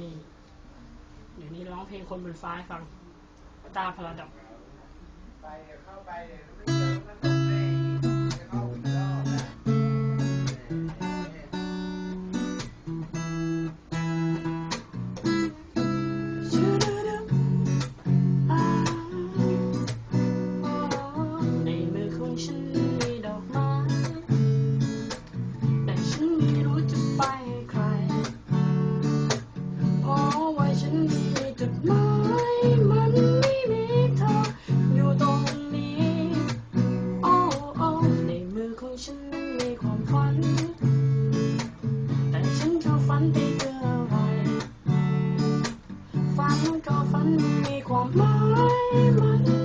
นี่ เดี๋ยวนี้ร้องเพลงคนบนฟ้าให้ฟังตาพราดอกไปเดี๋ยวเข้าไปเดี๋ยวไม่เจอ ความเก่าฝันมีความหมายมัน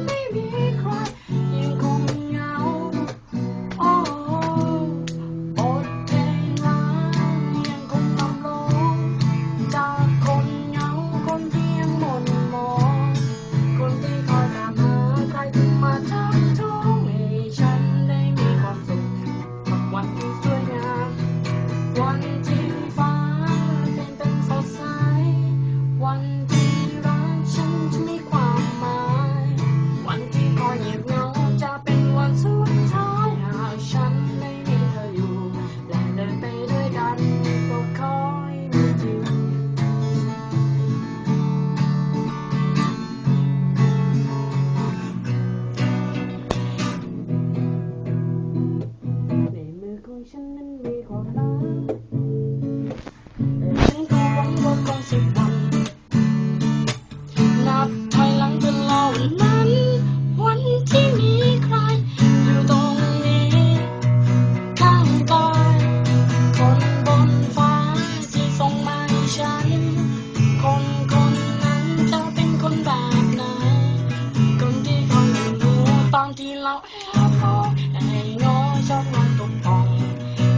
ที่เราแอบมองให้งอชอบนอนตกปอง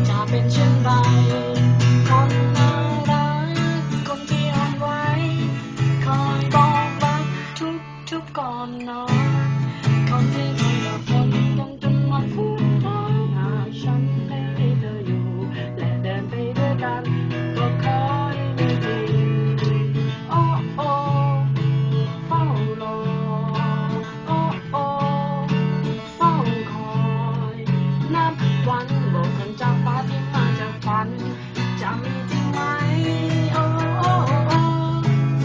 จะเป็นเช่นไร